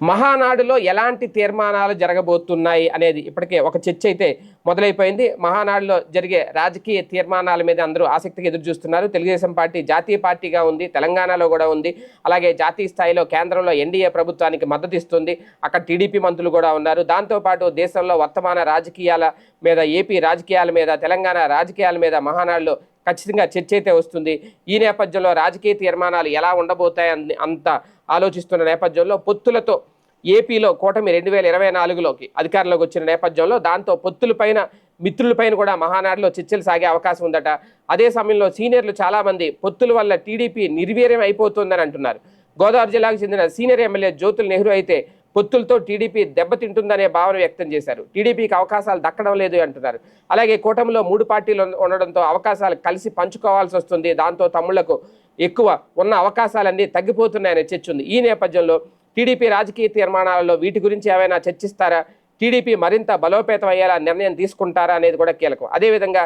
మహానాడులో ఎలాంటి తీర్మానాలు జరగబోతున్నాయి అనేది ఇప్పటికే ఒక చర్చ అయితే మొదలైపోయింది. మహానాడులో జరిగే రాజకీయ తీర్మానాల మీద అందరూ ఆసక్తిగా ఎదురు చూస్తున్నారు. తెలుగుదేశం పార్టీ జాతీయ పార్టీగా ఉంది తెలంగాణలో కూడా ఉంది. అలాగే జాతీయ స్థాయిలో కేంద్రంలో ఎన్డీఏ ప్రభుత్వానికి మద్దతు ఇస్తుంది. అక్కడ టీడీపీ మంత్రులు కూడా ఉన్నారు. దాంతోపాటు దేశంలో వర్తమాన రాజకీయాల మీద ఏపీ రాజకీయాల మీద తెలంగాణ రాజకీయాల మీద మహానాడులో ఖచ్చితంగా చర్చ అయితే వస్తుంది. ఈ నేపథ్యంలో రాజకీయ తీర్మానాలు ఎలా ఉండబోతాయని అంత ఆలోచిస్తున్న నేపథ్యంలో పొత్తులతో ఏపీలో కూటమి రెండు వేల ఇరవై నాలుగులోకి అధికారంలోకి వచ్చిన నేపథ్యంలో దాంతో పొత్తులపైన మిత్రులపైన కూడా మహానాడులో చర్చలు సాగే అవకాశం ఉందట. అదే సమయంలో సీనియర్లు చాలామంది పొత్తుల వల్ల టీడీపీ నిర్వీర్యం అయిపోతుందని అంటున్నారు. గోదావరి జిల్లాకు చెందిన సీనియర్ ఎమ్మెల్యే జ్యోతుల్ నెహ్రూ అయితే పొత్తులతో టీడీపీ దెబ్బతింటుందనే భావన వ్యక్తం చేశారు. టీడీపీకి అవకాశాలు దక్కడం లేదు అంటున్నారు. అలాగే కూటమిలో మూడు పార్టీలు ఉండడంతో అవకాశాలు కలిసి పంచుకోవాల్సి వస్తుంది. దాంతో తమ్ముళ్ళకు ఎక్కువ ఉన్న అవకాశాలన్నీ తగ్గిపోతున్నాయనే చర్చ ఉంది. ఈ నేపథ్యంలో టీడీపీ రాజకీయ తీర్మానాలలో వీటి గురించి ఏమైనా చర్చిస్తారా? టీడీపీ మరింత బలోపేతం అయ్యేలా నిర్ణయం తీసుకుంటారా అనేది కూడా కీలకం. అదేవిధంగా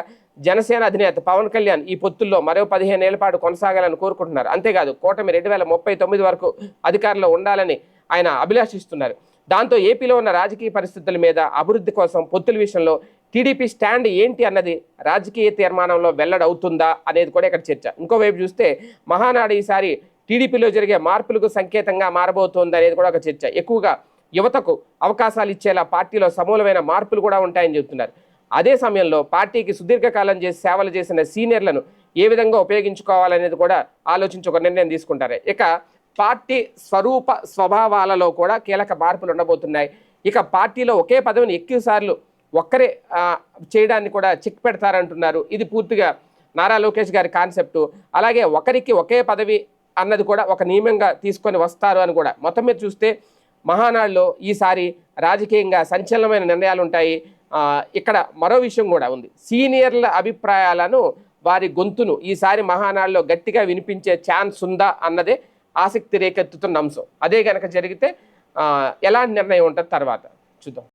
జనసేన అధినేత పవన్ కళ్యాణ్ ఈ పొత్తుల్లో మరో పదిహేను ఏళ్ళ పాటు కొనసాగాలని కోరుకుంటున్నారు. అంతేకాదు కూటమి రెండు వేల ముప్పై తొమ్మిది వరకు అధికారంలో ఉండాలని ఆయన అభిలాషిస్తున్నారు. దాంతో ఏపీలో ఉన్న రాజకీయ పరిస్థితుల మీద అభివృద్ధి కోసం పొత్తుల విషయంలో టీడీపీ స్టాండ్ ఏంటి అన్నది రాజకీయ తీర్మానంలో వెల్లడవుతుందా అనేది కూడా ఇక్కడ చర్చ. ఇంకోవైపు చూస్తే మహానాడు ఈసారి టీడీపీలో జరిగే మార్పులకు సంకేతంగా మారబోతోంది అనేది కూడా ఒక చర్చ. ఎక్కువగా యువతకు అవకాశాలు ఇచ్చేలా పార్టీలో సమూలమైన మార్పులు కూడా ఉంటాయని చెబుతున్నారు. అదే సమయంలో పార్టీకి సుదీర్ఘకాలం చేసి సేవలు చేసిన సీనియర్లను ఏ విధంగా ఉపయోగించుకోవాలనేది కూడా ఆలోచించి ఒక నిర్ణయం తీసుకుంటారు. ఇక పార్టీ స్వరూప స్వభావాలలో కూడా కీలక మార్పులు ఉండబోతున్నాయి. ఇక పార్టీలో ఒకే పదవిని ఎక్కువసార్లు ఒక్కరే చేయడాన్ని కూడా చెక్ పెడతారంటున్నారు. ఇది పూర్తిగా నారా లోకేష్ గారి కాన్సెప్టు. అలాగే ఒకరికి ఒకే పదవి అన్నది కూడా ఒక నియమంగా తీసుకొని వస్తారు అని కూడా. మొత్తం మీద చూస్తే మహానాడులో ఈసారి రాజకీయంగా సంచలనమైన నిర్ణయాలు ఉంటాయి. ఇక్కడ మరో విషయం కూడా ఉంది. సీనియర్ల అభిప్రాయాలను వారి గొంతును ఈసారి మహానాడులో గట్టిగా వినిపించే ఛాన్స్ ఉందా అన్నదే ఆసక్తి రేకెత్తుతున్న అంశం. అదే కనుక జరిగితే ఎలా నిర్ణయం ఉంటుంది తర్వాత? చూద్దాం.